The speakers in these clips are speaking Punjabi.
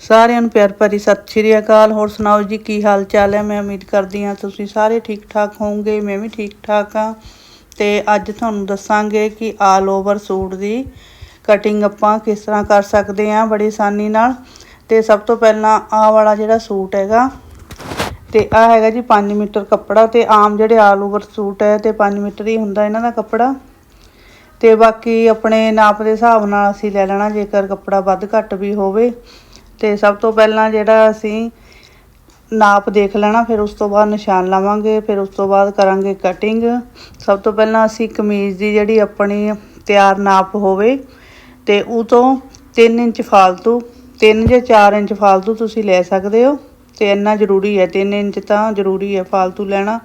ਸਾਰਿਆਂ ਨੂੰ ਪਿਆਰ ਭਰੀ ਸਤਿ ਸ਼੍ਰੀ ਅਕਾਲ। ਹੋਰ ਸੁਣਾਓ ਜੀ, ਕੀ ਹਾਲ ਚਾਲ ਹੈ? ਮੈਂ ਉਮੀਦ ਕਰਦੀ ਹਾਂ ਤੁਸੀਂ ਸਾਰੇ ਠੀਕ ਠਾਕ ਹੋਵੋਗੇ, ਮੈਂ ਵੀ ਠੀਕ ਠਾਕ ਹਾਂ। ਤੇ ਅੱਜ ਤੁਹਾਨੂੰ ਦੱਸਾਂਗੇ ਕਿ ਆਲ ਓਵਰ ਸੂਟ ਦੀ ਕਟਿੰਗ ਆਪਾਂ ਕਿਸ ਤਰ੍ਹਾਂ ਕਰ ਸਕਦੇ ਹਾਂ ਬੜੀ ਆਸਾਨੀ ਨਾਲ। ਤੇ ਸਭ ਤੋਂ ਪਹਿਲਾਂ ਆਹ ਵਾਲਾ ਜਿਹੜਾ ਸੂਟ ਹੈਗਾ, ਤੇ ਆ ਹੈਗਾ ਜੀ 5 ਮੀਟਰ ਕੱਪੜਾ ਤੇ ਆਮ ਜਿਹੜੇ ਆਲ ਓਵਰ ਸੂਟ ਹੈ ਤੇ 5 ਮੀਟਰ ਹੀ ਹੁੰਦਾ ਇਹਨਾਂ ਦਾ ਕੱਪੜਾ। ਤੇ ਬਾਕੀ ਆਪਣੇ ਨਾਪ ਦੇ ਹਿਸਾਬ ਨਾਲ ਅਸੀਂ ਲੈ ਲੈਣਾ, ਜੇਕਰ ਕੱਪੜਾ ਵੱਧ ਘੱਟ ਵੀ ਹੋਵੇ। ਤੇ ਸਭ ਤੋਂ ਪਹਿਲਾਂ ਜਿਹੜਾ ਅਸੀਂ ਨਾਪ ਦੇਖ ਲੈਣਾ, ਫਿਰ ਉਸ ਤੋਂ ਬਾਅਦ ਨਿਸ਼ਾਨ ਲਾਵਾਂਗੇ, ਫਿਰ ਉਸ ਤੋਂ ਬਾਅਦ ਕਰਾਂਗੇ ਕਟਿੰਗ ਸਭ ਤੋਂ ਪਹਿਲਾਂ ਅਸੀਂ ਕਮੀਜ਼ ਦੀ ਜਿਹੜੀ ਆਪਣੀ ਤਿਆਰ ਨਾਪ ਹੋਵੇ, ਤੇ ਉਹ ਤੋਂ 3 ਇੰਚ ਫਾਲਤੂ 3 ਜਾਂ 4 ਇੰਚ ਫਾਲਤੂ ਤੁਸੀਂ ਲੈ ਸਕਦੇ ਹੋ, ਤੇ ਇੰਨਾ ਜ਼ਰੂਰੀ ਹੈ 3 ਇੰਚ ਤਾਂ ਜ਼ਰੂਰੀ ਹੈ ਫਾਲਤੂ ਲੈਣਾ।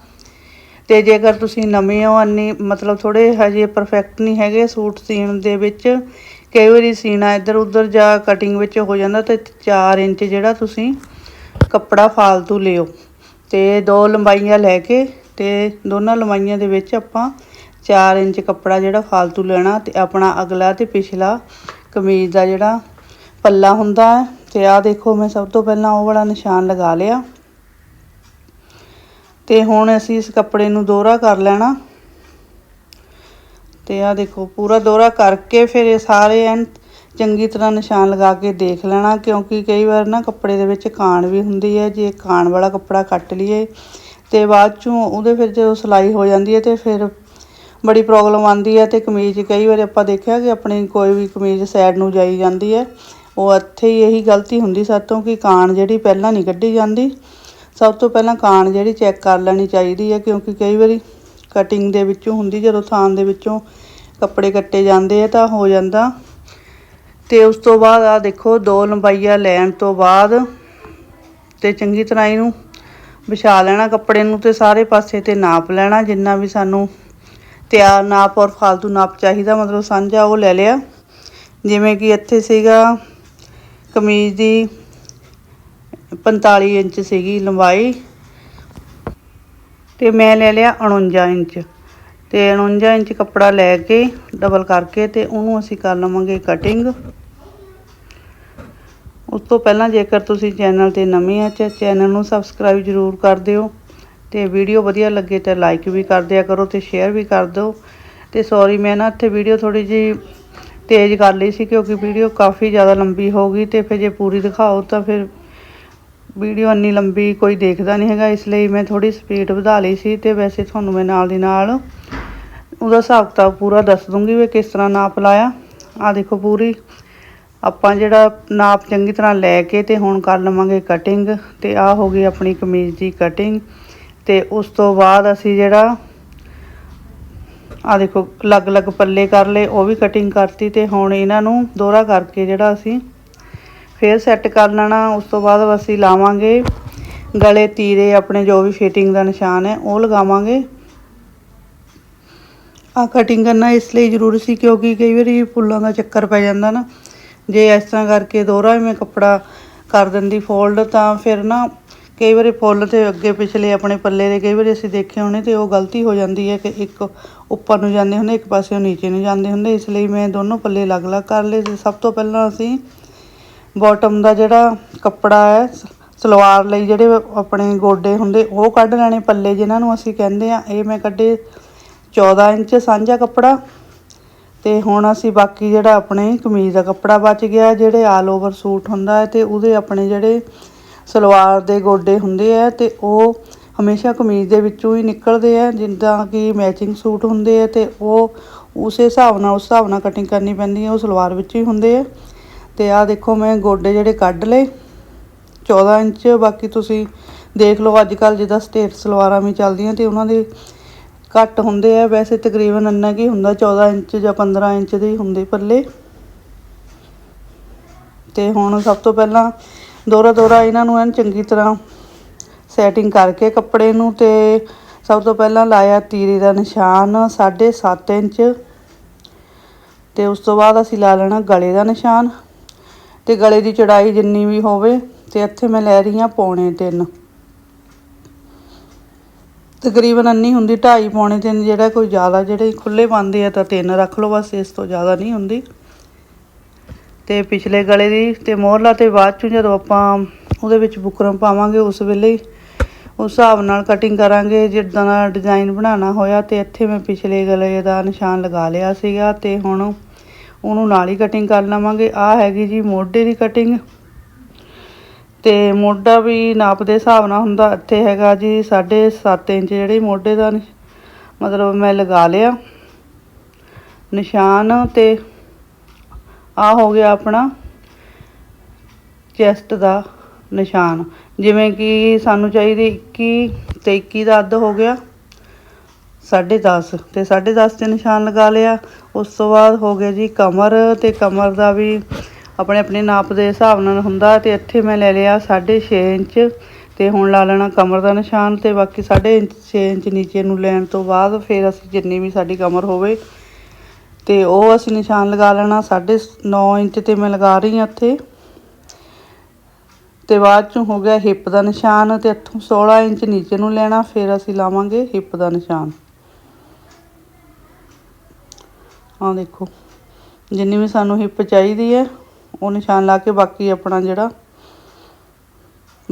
ਤੇ ਜੇਕਰ ਤੁਸੀਂ ਨਵੇਂ ਹੋ ਅੰਨੀ ਮਤਲਬ ਥੋੜੇ ਹਜੇ ਪਰਫੈਕਟ ਨਹੀਂ ਹੈਗੇ ਸੂਟ ਸੀਣ ਦੇ ਵਿੱਚ ਕਈ ਵਾਰੀ ਸੀਣਾ ਇੱਧਰ ਉੱਧਰ ਜਾਂ ਕਟਿੰਗ ਵਿੱਚ ਹੋ ਜਾਂਦਾ ਤੇ 4 ਇੰਚ ਜਿਹੜਾ ਤੁਸੀਂ ਕੱਪੜਾ ਫਾਲਤੂ ਲਿਓ। ਤੇ ਦੋ ਲੰਬਾਈਆਂ ਲੈ ਕੇ ਤੇ ਦੋਨਾਂ ਲੰਬਾਈਆਂ ਦੇ ਵਿੱਚ ਆਪਾਂ 4 ਇੰਚ ਕੱਪੜਾ ਜਿਹੜਾ ਫਾਲਤੂ ਲੈਣਾ ਤੇ ਆਪਣਾ ਅਗਲਾ ਤੇ ਪਿਛਲਾ ਕਮੀਜ਼ ਦਾ ਜਿਹੜਾ ਪੱਲਾ ਹੁੰਦਾ ਹੈ। ਤੇ ਆਹ ਦੇਖੋ ਮੈਂ ਸਭ ਤੋਂ ਪਹਿਲਾਂ ਉਹ ਵਾਲਾ ਨਿਸ਼ਾਨ ਲਗਾ ਲਿਆ। ਤੇ ਹੁਣ ਅਸੀਂ ਇਸ ਕੱਪੜੇ ਨੂੰ ਦੋਹਰਾ ਕਰ ਲੈਣਾ। ਤੇ ਆਹ ਦੇਖੋ, ਪੂਰਾ ਦੋਹਰਾ ਕਰਕੇ ਫਿਰ ਇਹ ਸਾਰੇ ਐਨ ਚੰਗੀ ਤਰ੍ਹਾਂ ਨਿਸ਼ਾਨ ਲਗਾ ਕੇ ਦੇਖ ਲੈਣਾ, ਕਿਉਂਕਿ ਕਈ ਵਾਰ ਨਾ ਕੱਪੜੇ ਦੇ ਵਿੱਚ ਕਾਣ ਵੀ ਹੁੰਦੀ ਹੈ, ਜੇ ਕਾਣ ਵਾਲਾ ਕੱਪੜਾ ਕੱਟ ਲਈਏ ਤੇ ਬਾਅਦ ਚੋਂ ਉਹਦੇ ਫਿਰ ਜਦੋਂ ਸਿਲਾਈ ਹੋ ਜਾਂਦੀ ਹੈ ਤੇ ਫਿਰ ਬੜੀ ਪ੍ਰੋਬਲਮ ਆਉਂਦੀ ਹੈ ਤੇ ਕਮੀਜ਼ ਕਈ ਵਾਰ ਆਪਾਂ ਦੇਖਿਆ ਕਿ ਆਪਣੀ ਕੋਈ ਵੀ ਕਮੀਜ਼ ਸਾਈਡ ਨੂੰ ਜਾਈ ਜਾਂਦੀ ਹੈ, ਉਹ ਇੱਥੇ ਹੀ ਇਹੀ ਗਲਤੀ ਹੁੰਦੀ ਸਾਤੋਂ ਕਿ ਕਾਣ ਜਿਹੜੀ ਪਹਿਲਾਂ ਨਹੀਂ ਕੱਢੀ ਜਾਂਦੀ, ਸਭ ਤੋਂ ਪਹਿਲਾਂ ਕਾਣ ਜਿਹੜੀ ਚੈੱਕ ਕਰ ਲੈਣੀ ਚਾਹੀਦੀ ਹੈ, ਕਿਉਂਕਿ ਕਈ ਵਾਰੀ ਕਟਿੰਗ ਦੇ ਵਿੱਚੋਂ ਹੁੰਦੀ, ਜਦੋਂ ਥਾਨ ਦੇ ਵਿੱਚੋਂ ਕੱਪੜੇ ਕੱਟੇ ਜਾਂਦੇ ਆ ਤਾਂ ਹੋ ਜਾਂਦਾ। ਤੇ ਉਸ ਤੋਂ ਬਾਅਦ ਆ ਦੇਖੋ, ਦੋ ਲੰਬਾਈਆਂ ਲੈਣ ਤੋਂ ਬਾਅਦ ਤੇ ਚੰਗੀ ਤਰ੍ਹਾਂ ਇਹਨੂੰ ਵਿਛਾ ਲੈਣਾ ਕੱਪੜੇ ਨੂੰ ਤੇ ਸਾਰੇ ਪਾਸੇ ਤੇ ਨਾਪ ਲੈਣਾ, ਜਿੰਨਾ ਵੀ ਸਾਨੂੰ ਤਿਆਰ ਨਾਪ ਔਰ ਫਾਲਤੂ ਨਾਪ ਚਾਹੀਦਾ, ਮਤਲਬ ਸਾਂਝਾ ਉਹ ਲੈ ਲਿਆ। ਜਿਵੇਂ ਕਿ ਇੱਥੇ ਸੀਗਾ, ਕਮੀਜ਼ ਦੀ 45 ਇੰਚ ਸੀਗੀ ਲੰਬਾਈ। ਤੇ ਮੈਂ ਲੈ ਲਿਆ 49 ਇੰਚ। ਤੇ 49 ਇੰਚ ਕੱਪੜਾ ਲੈ ਕੇ ਡਬਲ ਕਰਕੇ ਤੇ ਉਹਨੂੰ ਅਸੀਂ ਕਰ ਲਵਾਂਗੇ ਕਟਿੰਗ ਉਸ ਤੋਂ ਪਹਿਲਾਂ ਜੇਕਰ ਤੁਸੀਂ ਚੈਨਲ ਤੇ ਨਵੇਂ ਆ ਤੇ ਚੈਨਲ ਨੂੰ ਸਬਸਕ੍ਰਾਈਬ ਜ਼ਰੂਰ ਕਰ ਦਿਓ ਤੇ ਵੀਡੀਓ ਵਧੀਆ ਲੱਗੇ ਤਾਂ ਲਾਈਕ ਵੀ ਕਰ ਦਿਆ ਕਰੋ ਤੇ ਸ਼ੇਅਰ ਵੀ ਕਰ ਦਿਓ। ਤੇ ਸੌਰੀ ਮੈਂ ਨਾ ਇੱਥੇ ਵੀਡੀਓ ਥੋੜੀ ਜੀ ਤੇਜ਼ ਕਰ ਲਈ ਸੀ ਕਿਉਂਕਿ ਵੀਡੀਓ ਕਾਫੀ ਜ਼ਿਆਦਾ ਲੰਬੀ ਹੋ ਗਈ ਤੇ ਫਿਰ ਜੇ ਪੂਰੀ ਦਿਖਾਓ ਤਾਂ ਫਿਰ ਵੀਡੀਓ ਇੰਨੀ ਲੰਬੀ ਕੋਈ ਦੇਖਦਾ ਨਹੀਂ ਹੈਗਾ, ਇਸ ਲਈ ਮੈਂ ਥੋੜੀ ਸਪੀਡ ਵਧਾ ਲਈ ਸੀ ਤੇ ਵੈਸੇ ਤੁਹਾਨੂੰ ਮੈਂ ਨਾਲ ਦੀ ਨਾਲ ਉਹਦਾ ਹਿਸਾਬ ਕਿਤਾਬ ਪੂਰਾ ਦੱਸ ਦੂੰਗੀ ਵੀ ਕਿਸ ਤਰ੍ਹਾਂ ਨਾਪ ਲਾਇਆ। ਆ ਦੇਖੋ ਪੂਰੀ। ਆਪਾਂ ਜਿਹੜਾ ਨਾਪ ਚੰਗੀ ਤਰ੍ਹਾਂ ਲੈ ਕੇ ਤੇ ਹੁਣ ਕਰ ਲਵਾਂਗੇ ਕਟਿੰਗ ਤੇ ਆ ਹੋ ਗਈ ਆਪਣੀ ਕਮੀਜ਼ ਦੀ ਕਟਿੰਗ ਤੇ ਉਸ ਤੋਂ ਬਾਅਦ ਅਸੀਂ ਜਿਹੜਾ ਆ ਦੇਖੋ ਅਲੱਗ-ਅਲੱਗ ਪੱਲੇ ਕਰ ਲਏ, ਉਹ ਵੀ ਕਟਿੰਗ ਕਰਤੀ ਤੇ ਹੁਣ ਇਹਨਾਂ ਨੂੰ ਦੋਹਰਾ ਕਰਕੇ ਜਿਹੜਾ ਅਸੀਂ ਫੇਰ ਸੈੱਟ ਕਰ ਲੈਣਾ, ਉਸ ਤੋਂ ਬਾਅਦ ਅਸੀਂ ਲਾਵਾਂਗੇ ਗਲੇ ਤੀਰੇ ਆਪਣੇ ਜੋ ਵੀ ਫਿਟਿੰਗ ਦਾ ਨਿਸ਼ਾਨ ਹੈ, ਉਹ ਲਗਾਵਾਂਗੇ। ਆ ਕਟਿੰਗ ਕਰਨਾ ਇਸ ਲਈ ਜ਼ਰੂਰੀ ਸੀ ਕਿਉਂਕਿ ਕਈ ਵਾਰੀ ਫੁੱਲਾਂ ਦਾ ਚੱਕਰ ਪੈ ਜਾਂਦਾ ਨਾ। ਜੇ ਇਸ ਤਰ੍ਹਾਂ ਕਰਕੇ ਦੋਹਰਾ ਮੈਂ ਕੱਪੜਾ ਕਰ ਦਿੰਦੀ ਫੋਲਡ ਤਾਂ ਫਿਰ ਨਾ ਕਈ ਵਾਰੀ ਫੁੱਲ ਤੇ ਅੱਗੇ ਪਿਛਲੇ ਆਪਣੇ ਪੱਲੇ ਦੇ ਕਈ ਵਾਰੀ ਅਸੀਂ ਦੇਖੇ ਹੋਣੇ ਤੇ ਉਹ ਗਲਤੀ ਹੋ ਜਾਂਦੀ ਹੈ ਕਿ ਇੱਕ ਉੱਪਰ ਨੂੰ ਜਾਂਦੇ ਹੁੰਦੇ, ਇੱਕ ਪਾਸੇ ਉਹ ਨੀਚੇ ਨੂੰ ਜਾਂਦੇ ਹੁੰਦੇ। ਇਸ ਲਈ ਮੈਂ ਦੋਨੋਂ ਪੱਲੇ ਅਲੱਗ-ਅਲੱਗ ਕਰ ਲਏ ਸਭ ਤੋਂ ਪਹਿਲਾਂ ਅਸੀਂ ਬਾਟਮ ਦਾ ਜਿਹੜਾ ਕੱਪੜਾ ਹੈ ਸਲਵਾਰ ਲਈ ਜਿਹੜੇ ਆਪਣੇ ਗੋਡੇ ਹੁੰਦੇ, ਉਹ ਕੱਢ ਲੈਣੇ ਪੱਲੇ ਜਿਨ੍ਹਾਂ ਨੂੰ ਅਸੀਂ ਕਹਿੰਦੇ ਆ ਇਹ ਮੈਂ ਕੱਢੇ 14 ਇੰਚ ਸਾਂਝਾ ਕੱਪੜਾ ਤੇ ਹੁਣ ਅਸੀਂ ਬਾਕੀ ਜਿਹੜਾ ਆਪਣੇ ਕਮੀਜ਼ ਦਾ ਕੱਪੜਾ ਬਚ ਗਿਆ, ਜਿਹੜੇ ਆਲ ਓਵਰ ਸੂਟ ਹੁੰਦਾ ਹੈ ਤੇ ਉਹਦੇ ਆਪਣੇ ਜਿਹੜੇ ਸਲਵਾਰ ਦੇ ਗੋਡੇ ਹੁੰਦੇ ਆ ਤੇ ਉਹ ਹਮੇਸ਼ਾ ਕਮੀਜ਼ ਦੇ ਵਿੱਚੋਂ ਹੀ ਨਿਕਲਦੇ ਆ ਜਿੱਦਾਂ ਕਿ ਮੈਚਿੰਗ ਸੂਟ ਹੁੰਦੇ ਆ ਤੇ ਉਹ ਉਸੇ ਹਿਸਾਬ ਨਾਲ, ਉਸ ਹਿਸਾਬ ਨਾਲ ਕਟਿੰਗ ਕਰਨੀ ਪੈਂਦੀ ਹੈ, ਉਹ ਸਲਵਾਰ ਵਿੱਚ ਹੀ ਹੁੰਦੇ ਆ ਤੇ ਆਹ ਦੇਖੋ ਮੈਂ ਗੋਡੇ ਜਿਹੜੇ ਕੱਢ ਲਏ। 14 ਇੰਚ, ਬਾਕੀ ਤੁਸੀਂ ਦੇਖ ਲਓ ਅੱਜ ਕੱਲ ਜਿੱਦਾਂ ਸਟੇਟ ਸਲਵਾਰਾਂ ਵੀ ਚੱਲਦੀਆਂ ਤੇ ਉਹਨਾਂ ਦੇ ਘੱਟ ਹੁੰਦੇ ਆ। ਵੈਸੇ ਤਕਰੀਬਨ ਇੰਨਾ ਕੀ ਹੁੰਦਾ 14 ਇੰਚ ਜਾਂ 15 ਇੰਚ ਦੇ ਹੀ ਹੁੰਦੇ ਪੱਲੇ। ਤੇ ਹੁਣ ਸਭ ਤੋਂ ਪਹਿਲਾਂ ਦੋਰਾ ਦੋਰਾ ਇਹਨਾਂ ਨੂੰ ਐਨ ਚੰਗੀ ਤਰ੍ਹਾਂ ਸੈਟਿੰਗ ਕਰਕੇ ਕੱਪੜੇ ਨੂੰ ਤੇ ਸਭ ਤੋਂ ਪਹਿਲਾਂ ਲਾਇਆ ਤੀਰੇ ਦਾ ਨਿਸ਼ਾਨ 7.5 ਇੰਚ। ਤੇ ਉਸ ਤੋਂ ਬਾਅਦ ਅਸੀਂ ਲਾ ਲੈਣਾ ਗਲੇ ਦਾ ਨਿਸ਼ਾਨ। ਤੇ ਗਲੇ ਦੀ ਚੜਾਈ ਜਿੰਨੀ ਵੀ ਹੋਵੇ ਤੇ ਇੱਥੇ ਮੈਂ ਲੈ ਰਹੀ ਹਾਂ ਪੌਣੇ 3 ਤਕਰੀਬਨ ਅੰਨੀ ਹੁੰਦੀ 2.5 ਪੌਣੇ 3 ਜਿਹੜਾ ਕੋਈ ਜ਼ਿਆਦਾ ਜਿਹੜੇ ਖੁੱਲੇ ਪਾਉਂਦੇ ਆ ਤਾਂ 3 ਰੱਖ ਲਓ, ਬਸ ਇਸ ਤੋਂ ਜ਼ਿਆਦਾ ਨਹੀਂ ਹੁੰਦੀ। ਤੇ ਪਿਛਲੇ ਗਲੇ ਦੀ ਤੇ ਮੋਹਰਲਾ ਤੇ ਬਾਅਦ ਚੋਂ ਜਦੋਂ ਆਪਾਂ ਉਹਦੇ ਵਿੱਚ ਬੁਕਰਮ ਪਾਵਾਂਗੇ, ਉਸ ਵੇਲੇ ਉਸ ਹਿਸਾਬ ਨਾਲ ਕਟਿੰਗ ਕਰਾਂਗੇ, ਜਿੱਦਾਂ ਦਾ ਡਿਜ਼ਾਈਨ ਬਣਾਉਣਾ ਹੋਇਆ ਤੇ ਇੱਥੇ ਮੈਂ ਪਿਛਲੇ ਗਲੇ ਦਾ ਨਿਸ਼ਾਨ ਲਗਾ ਲਿਆ ਸੀਗਾ ਤੇ ਹੁਣ ਉਹਨੂੰ ਨਾਲ ਹੀ ਕਟਿੰਗ ਕਰ ਲਵਾਂਗੇ। ਆ ਹੈਗੀ ਜੀ ਮੋਢੇ ਦੀ ਕਟਿੰਗ ਤੇ ਮੋਢਾ ਵੀ ਨਾਪ ਦੇ ਹਿਸਾਬ ਨਾਲ ਹੁੰਦਾ। ਇੱਥੇ ਹੈਗਾ ਜੀ 7.5 ਇੰਚ ਜਿਹੜੇ ਮੋਢੇ ਦਾ ਨਿ- ਮਤਲਬ ਮੈਂ ਲਗਾ ਲਿਆ। ਨਿਸ਼ਾਨ ਤੇ ਆ ਹੋ ਗਿਆ ਆਪਣਾ ਚੈਸਟ ਦਾ ਨਿਸ਼ਾਨ। ਜਿਵੇਂ ਕਿ ਸਾਨੂੰ ਚਾਹੀਦੀ 21 ਤੇ 21 ਦਾ ਅੱਧ ਹੋ ਗਿਆ। 10.5 ਤੇ 10.5 ਤੇ ਨਿਸ਼ਾਨ ਲਗਾ ਲਿਆ। ਉਸ ਤੋਂ ਬਾਅਦ ਹੋ ਗਿਆ ਜੀ ਕਮਰ ਤੇ ਕਮਰ ਦਾ ਵੀ ਆਪਣੇ ਆਪਣੇ ਨਾਪ ਦੇ ਹਿਸਾਬ ਨਾਲ ਹੁੰਦਾ ਤੇ ਇੱਥੇ ਮੈਂ ਲੈ ਲਿਆ 6.5 ਇੰਚ ਤੇ ਹੁਣ ਲਾ ਲੈਣਾ ਕਮਰ ਦਾ ਨਿਸ਼ਾਨ ਤੇ ਬਾਕੀ 6.5 ਇੰਚ ਨੀਚੇ ਨੂੰ ਲੈਣ ਤੋਂ ਬਾਅਦ ਫਿਰ ਅਸੀਂ ਜਿੰਨੀ ਵੀ ਸਾਡੀ ਕਮਰ ਹੋਵੇ ਤੇ ਉਹ ਅਸੀਂ ਨਿਸ਼ਾਨ ਲਗਾ ਲੈਣਾ 9.5 ਇੰਚ ਤੇ ਮੈਂ ਲਗਾ ਰਹੀ ਹਾਂ ਇੱਥੇ। ਤੇ ਬਾਅਦ ਚੋਂ ਹੋ ਗਿਆ ਹਿੱਪ ਦਾ ਨਿਸ਼ਾਨ ਤੇ ਇੱਥੋਂ 16 ਇੰਚ ਨੀਚੇ ਨੂੰ ਲੈਣਾ, ਫਿਰ ਅਸੀਂ ਲਾਵਾਂਗੇ ਹਿੱਪ ਦਾ ਨਿਸ਼ਾਨ। ਆਹ ਦੇਖੋ। ਜਿੰਨੀ ਵੀ ਸਾਨੂੰ ਹਿੱਪ ਚਾਹੀਦੀ ਹੈ, ਉਹ ਨਿਸ਼ਾਨ ਲਾ ਕੇ ਬਾਕੀ ਆਪਣਾ ਜਿਹੜਾ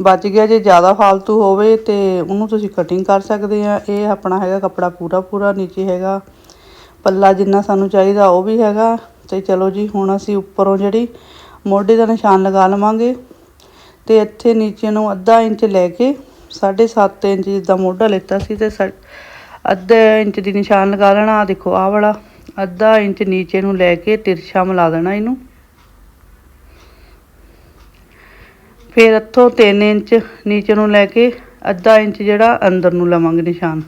ਬਚ ਗਿਆ, ਜੇ ਜ਼ਿਆਦਾ ਫਾਲਤੂ ਹੋਵੇ ਤੇ ਉਹਨੂੰ ਤੁਸੀਂ ਕਟਿੰਗ ਕਰ ਸਕਦੇ ਆ। ਇਹ ਆਪਣਾ ਹੈਗਾ ਕੱਪੜਾ ਪੂਰਾ ਪੂਰਾ, ਨੀਚੇ ਹੈਗਾ, ਪੱਲਾ ਜਿੰਨਾ ਸਾਨੂੰ ਚਾਹੀਦਾ ਉਹ ਵੀ ਹੈਗਾ। ਤੇ ਚਲੋ ਜੀ, ਹੁਣ ਅਸੀਂ ਉੱਪਰੋਂ ਜਿਹੜੀ ਮੋਢੇ ਦਾ ਨਿਸ਼ਾਨ ਲਗਾ ਲਵਾਂਗੇ। ਤੇ ਇੱਥੇ ਨੀਚੇ ਨੂੰ ਅੱਧਾ ਇੰਚ ਲੈ ਕੇ 7.5 ਇੰਚ ਜਿੱਦਾਂ ਮੋਢਾ ਲਿੱਤਾ ਸੀ ਤੇ ਸਾ- ਅੱਧਾ ਇੰਚ ਦੀ ਨਿਸ਼ਾਨ ਲਗਾ ਲੈਣਾ। ਆ ਦੇਖੋ, ਆਹ ਵਾਲਾ। ਅੱਧਾ ਇੰਚ ਨੀਚੇ ਨੂੰ ਲੈ ਕੇ ਤਿਰਛਾ ਮਿਲਾ ਦੇਣਾ ਇਹਨੂੰ। ਫਿਰ ਇੱਥੋਂ 3 ਇੰਚ ਨੀਚੇ ਨੂੰ ਲੈ ਕੇ ਅੱਧਾ ਇੰਚ ਜਿਹੜਾ ਅੰਦਰ ਨੂੰ ਲਵਾਂਗੇ ਨਿਸ਼ਾਨ।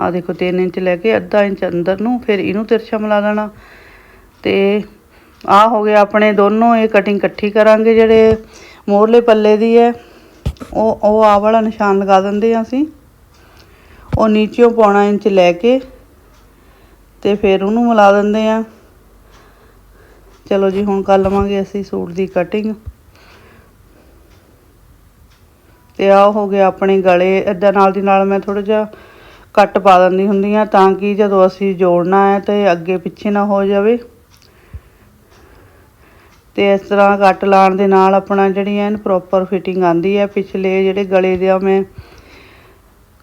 ਆ ਦੇਖੋ 3 ਇੰਚ ਲੈ ਕੇ ਅੱਧਾ ਇੰਚ ਅੰਦਰ ਨੂੰ, ਫਿਰ ਇਹਨੂੰ ਤਿਰਛਾ ਮਿਲਾ ਦੇਣਾ। ਤੇ ਆ ਹੋ ਗਿਆ ਆਪਣੇ ਦੋਨੋਂ, ਇਹ ਕਟਿੰਗ ਇਕੱਠੀ ਕਰਾਂਗੇ ਜਿਹੜੇ ਮੋਰਲੇ ਪੱਲੇ ਦੀ ਹੈ, ਉਹ ਉਹ ਆ ਵਾਲਾ ਨਿਸ਼ਾਨ ਲਗਾ ਦਿੰਦੇ ਆ ਅਸੀਂ। ਉਹ ਨੀਚਿਓਂ ਪੌਣਾ ਇੰਚ ਲੈ ਕੇ ਤੇ ਫਿਰ ਉਹਨੂੰ ਮਿਲਾ ਦਿੰਦੇ ਆ। ਚਲੋ ਜੀ, ਹੁਣ ਕਰ ਲਵਾਂਗੇ ਅਸੀਂ ਸੂਟ ਦੀ ਕਟਿੰਗ ਤੇ ਆ ਹੋ ਗਿਆ ਆਪਣੇ ਗਲੇ ਇਦਾਂ ਨਾਲ ਦੀ ਨਾਲ ਮੈਂ ਥੋੜਾ ਜਿਹਾ ਕੱਟ ਪਾ ਦਿੰਦੀ ਹੁੰਦੀ ਆ ਤਾਂ ਕਿ ਜਦੋਂ ਅਸੀਂ ਜੋੜਨਾ ਹੈ ਤੇ ਅੱਗੇ ਪਿੱਛੇ ਨਾ ਹੋ ਜਾਵੇ। ਤੇ ਇਸ ਤਰ੍ਹਾਂ ਕੱਟ ਲਾਉਣ ਦੇ ਨਾਲ ਆਪਣਾ ਜਿਹੜੀ ਐਨ ਪ੍ਰੋਪਰ ਫਿਟਿੰਗ ਆਂਦੀ ਹੈ, ਪਿਛਲੇ ਜਿਹੜੇ ਗਲੇ ਦੇ ਆ ਮੈਂ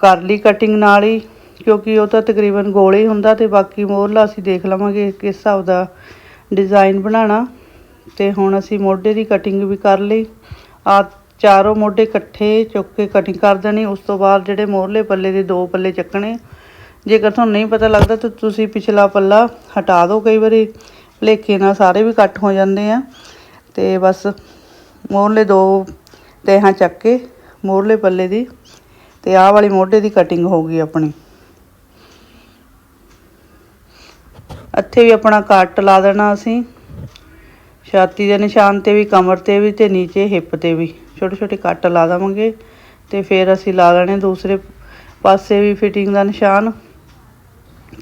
ਕਰ ਲਈ ਕਟਿੰਗ ਨਾਲ ਹੀ। ਕਿਉਂਕਿ ਉਹ ਤਾਂ ਤਕਰੀਬਨ ਗੋਲ ਹੀ ਹੁੰਦਾ ਤੇ ਬਾਕੀ ਮੋਹਰਲਾ ਅਸੀਂ ਦੇਖ ਲਵਾਂਗੇ ਕਿਸ ਹਿਸਾਬ ਦਾ ਡਿਜ਼ਾਈਨ ਬਣਾਉਣਾ। ਤੇ ਹੁਣ ਅਸੀਂ ਮੋਢੇ ਦੀ ਕਟਿੰਗ ਵੀ ਕਰ ਲਈ। ਆ ਚਾਰੋਂ ਮੋਢੇ ਇਕੱਠੇ ਚੁੱਕ ਕੇ ਕਟਿੰਗ ਕਰ ਦੇਣੀ, ਉਸ ਤੋਂ ਬਾਅਦ ਜਿਹੜੇ ਮੋਹਰਲੇ ਪੱਲੇ ਦੇ ਦੋ ਪੱਲੇ ਚੱਕਣੇ। ਜੇਕਰ ਤੁਹਾਨੂੰ ਨਹੀਂ ਪਤਾ ਲੱਗਦਾ ਤਾਂ ਤੁਸੀਂ ਪਿਛਲਾ ਪੱਲਾ ਹਟਾ ਦਿਓ ਕਈ ਵਾਰੀ, ਭਲੇਖੇ ਨਾਲ ਸਾਰੇ ਵੀ ਕੱਟ ਹੋ ਜਾਂਦੇ ਆ। ਤੇ ਬਸ ਮੋਹਰਲੇ ਦੋ ਤੈਹਾਂ ਚੱਕ ਕੇ ਮੋਹਰਲੇ ਪੱਲੇ ਦੀ, ਤੇ ਆਹ ਵਾਲੀ ਮੋਢੇ ਦੀ ਕਟਿੰਗ ਹੋ ਗਈ ਆਪਣੀ। ਇੱਥੇ ਵੀ ਆਪਣਾ ਕੱਟ ਲਾ ਦੇਣਾ ਅਸੀਂ। ਛਾਤੀ ਦੇ ਨਿਸ਼ਾਨ ਤੇ ਵੀ, ਕਮਰ ਤੇ ਵੀ ਤੇ ਨੀਚੇ ਹਿੱਪ ਤੇ ਵੀ। ਛੋਟੇ ਛੋਟੇ ਕੱਟ ਲਾ ਦੇਵਾਂਗੇ ਤੇ ਫਿਰ ਅਸੀਂ ਲਾ ਲੈਣੇ ਦੂਸਰੇ ਪਾਸੇ ਵੀ ਫਿਟਿੰਗ ਦਾ ਨਿਸ਼ਾਨ।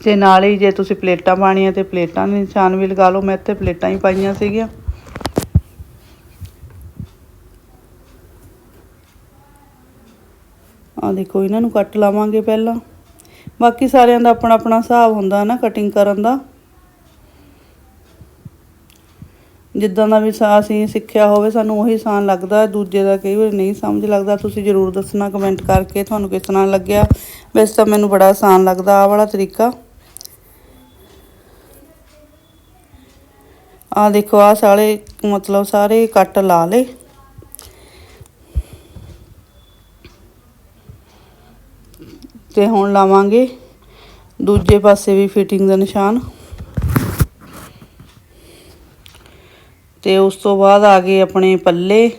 ਤੇ ਨਾਲ ਹੀ ਜੇ ਤੁਸੀਂ ਪਲੇਟਾਂ ਪਾਣੀਆਂ ਤੇ ਪਲੇਟਾਂ ਦੇ ਨਿਸ਼ਾਨ ਵੀ ਲਗਾ ਲਓ। ਮੈਂ ਇੱਥੇ ਪਲੇਟਾਂ ਹੀ ਪਾਈਆਂ ਸੀਗੀਆਂ। ਆ ਦੇਖੋ, ਇਹਨਾਂ ਨੂੰ ਕੱਟ ਲਾਵਾਂਗੇ ਪਹਿਲਾਂ। ਬਾਕੀ ਸਾਰਿਆਂ ਦਾ ਆਪਣਾ ਆਪਣਾ ਹਿਸਾਬ ਹੁੰਦਾ ਨਾ ਕਟਿੰਗ ਕਰਨ ਦਾ। ਜਿੱਦਾਂ ਦਾ ਵੀ ਸਾ, ਅਸੀਂ ਸਿੱਖਿਆ ਹੋਵੇ, ਸਾਨੂੰ ਉਹੀ ਆਸਾਨ ਲੱਗਦਾ, ਦੂਜੇ ਦਾ ਕਈ ਵਾਰ ਨਹੀਂ ਸਮਝ ਲੱਗਦਾ। ਤੁਸੀਂ ਜ਼ਰੂਰ ਦੱਸਣਾ ਕਮੈਂਟ ਕਰਕੇ, ਤੁਹਾਨੂੰ ਕਿਸ ਤਰ੍ਹਾਂ ਲੱਗਿਆ? ਵੈਸੇ ਤਾਂ ਮੈਨੂੰ ਬੜਾ ਆਸਾਨ ਲੱਗਦਾ, ਆਹ ਵਾਲਾ ਤਰੀਕਾ। ਆ ਦੇਖੋ ਆ ਸਾਰੇ ਮਤਲਬ ਸਾਰੇ ਕੱਟ ਲਾ ਲੇ ਤੇ ਹੁਣ ਲਾਵਾਂਗੇ। ਦੂਜੇ ਪਾਸੇ ਵੀ ਫਿਟਿੰਗ ਦਾ ਨਿਸ਼ਾਨ। ਤੇ ਉਸ ਤੋਂ ਬਾਅਦ ਆ ਗਏ ਆਪਣੇ ਪੱਲੇ।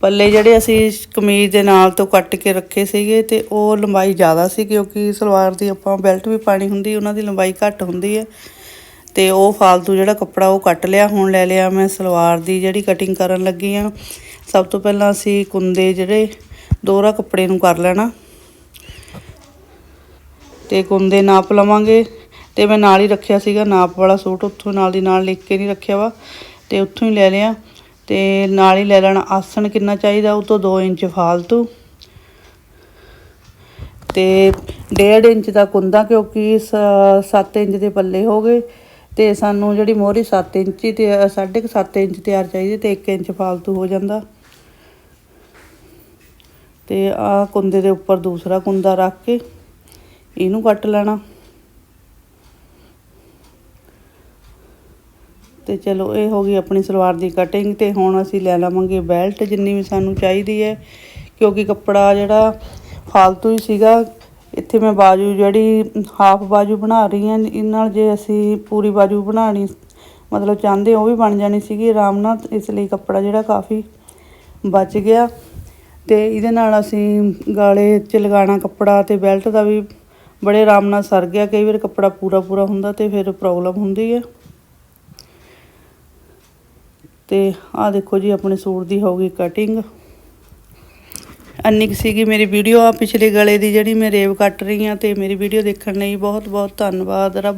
ਪੱਲੇ ਜਿਹੜੇ ਅਸੀਂ ਕਮੀਜ਼ ਦੇ ਨਾਲ ਤੋਂ ਕੱਟ ਕੇ ਰੱਖੇ ਸੀਗੇ ਤੇ ਉਹ ਲੰਬਾਈ ਜ਼ਿਆਦਾ ਸੀ ਕਿਉਂਕਿ ਸਲਵਾਰ ਦੀ ਆਪਾਂ ਬੈਲਟ ਵੀ ਪਾਣੀ ਹੁੰਦੀ, ਉਹਨਾਂ ਦੀ ਲੰਬਾਈ ਘੱਟ ਹੁੰਦੀ ਹੈ। ਤੇ ਉਹ ਫਾਲਤੂ ਜਿਹੜਾ ਕੱਪੜਾ ਉਹ ਕੱਟ ਲਿਆ, ਹੁਣ ਲੈ ਲਿਆ ਮੈਂ ਸਲਵਾਰ ਦੀ ਜਿਹੜੀ ਕਟਿੰਗ ਕਰਨ ਲੱਗੀ ਆ ਸਭ ਤੋਂ ਪਹਿਲਾਂ ਅਸੀਂ ਕੁੰਦੇ ਜਿਹੜੇ ਦੋਹਰਾ ਕੱਪੜੇ ਨੂੰ ਕਰ ਲੈਣਾ। ਤੇ ਕੁੰਦੇ ਨਾਪ ਲਵਾਂਗੇ। ਤੇ ਮੈਂ ਨਾਲ ਹੀ ਰੱਖਿਆ ਸੀਗਾ, ਨਾਪ ਵਾਲਾ ਸੂਟ, ਉੱਥੋਂ ਨਾਲ ਦੀ ਨਾਲ ਲਿਖ ਕੇ ਨਹੀਂ ਰੱਖਿਆ ਵਾ। ਤੇ ਉੱਥੋਂ ਹੀ ਲੈ ਲਿਆ। ਤੇ ਨਾਲ ਹੀ ਲੈ ਲੈਣਾ। ਆਸਣ ਕਿੰਨਾ ਚਾਹੀਦਾ, ਉਹ ਤੋਂ 2 ਇੰਚ ਫਾਲਤੂ। ਤੇ 1.5 ਇੰਚ ਦਾ ਕੁੰਦਾ ਕਿਉਂਕਿ 7 ਇੰਚ ਦੇ ਪੱਲੇ ਹੋ ਗਏ। ਤੇ ਸਾਨੂੰ ਜਿਹੜੀ ਮੋਹਰੀ 7 ਇੰਚੀ ਤੇ 7.5 ਇੰਚ ਤਿਆਰ ਚਾਹੀਦੀ ਤੇ 1 ਇੰਚ ਫਾਲਤੂ ਹੋ ਜਾਂਦਾ। ਤੇ ਆ ਕੁੰਦੇ ਦੇ ਉੱਪਰ ਦੂਸਰਾ ਕੁੰਦਾ ਰੱਖ ਕੇ ਇਹਨੂੰ ਕੱਟ ਲੈਣਾ। ਤੇ ਚਲੋ ਇਹ ਹੋ ਗਈ ਆਪਣੀ ਸਲਵਾਰ ਦੀ ਕਟਿੰਗ ਤੇ ਹੁਣ ਅਸੀਂ ਲੈ ਲਵਾਂਗੇ ਬੈਲਟ ਜਿੰਨੀ ਵੀ ਸਾਨੂੰ ਚਾਹੀਦੀ ਹੈ, ਕਿਉਂਕਿ ਕੱਪੜਾ ਜਿਹੜਾ ਫਾਲਤੂ ਹੀ ਸੀਗਾ। ਇੱਥੇ ਮੈਂ ਬਾਜੂ ਜਿਹੜੀ ਹਾਫ ਬਾਜੂ ਬਣਾ ਰਹੀ ਹਾਂ ਇਹ ਨਾਲ ਜੇ ਅਸੀਂ ਪੂਰੀ ਬਾਜੂ ਬਣਾਣੀ ਮਤਲਬ ਚਾਹੁੰਦੇ ਉਹ ਵੀ ਬਣ ਜਾਣੀ ਸੀਗੀ ਆਰਾਮ ਨਾਲ ਇਸ ਲਈ ਕੱਪੜਾ ਜਿਹੜਾ ਕਾਫੀ ਬਚ ਗਿਆ। ਤੇ ਇਹਦੇ ਨਾਲ ਅਸੀਂ ਗਾਲੇ 'ਚ ਲਗਾਉਣਾ ਕੱਪੜਾ ਤੇ ਬੈਲਟ ਦਾ ਵੀ ਬੜੇ ਆਰਾਮ ਨਾਲ ਸਰ ਗਿਆ, ਕਈ ਵਾਰ ਕੱਪੜਾ ਪੂਰਾ ਪੂਰਾ ਹੁੰਦਾ ਤੇ ਫਿਰ ਪ੍ਰੋਬਲਮ ਹੁੰਦੀ ਹੈ। ਤੇ ਆਹ ਦੇਖੋ ਜੀ, ਆਪਣੇ ਸੂਟ ਦੀ ਹੋ ਗਈ ਕਟਿੰਗ ਅੰਨੀ ਕੁ ਸੀਗੀ ਮੇਰੀ ਵੀਡੀਓ ਆ ਪਿਛਲੇ ਗਲੇ ਦੀ ਜਿਹੜੀ ਮੈਂ ਰੇਵ ਕੱਟ ਰਹੀ ਹਾਂ ਤੇ ਮੇਰੀ ਵੀਡੀਓ ਦੇਖਣ ਲਈ ਬਹੁਤ ਬਹੁਤ ਧੰਨਵਾਦ। ਰੱਬ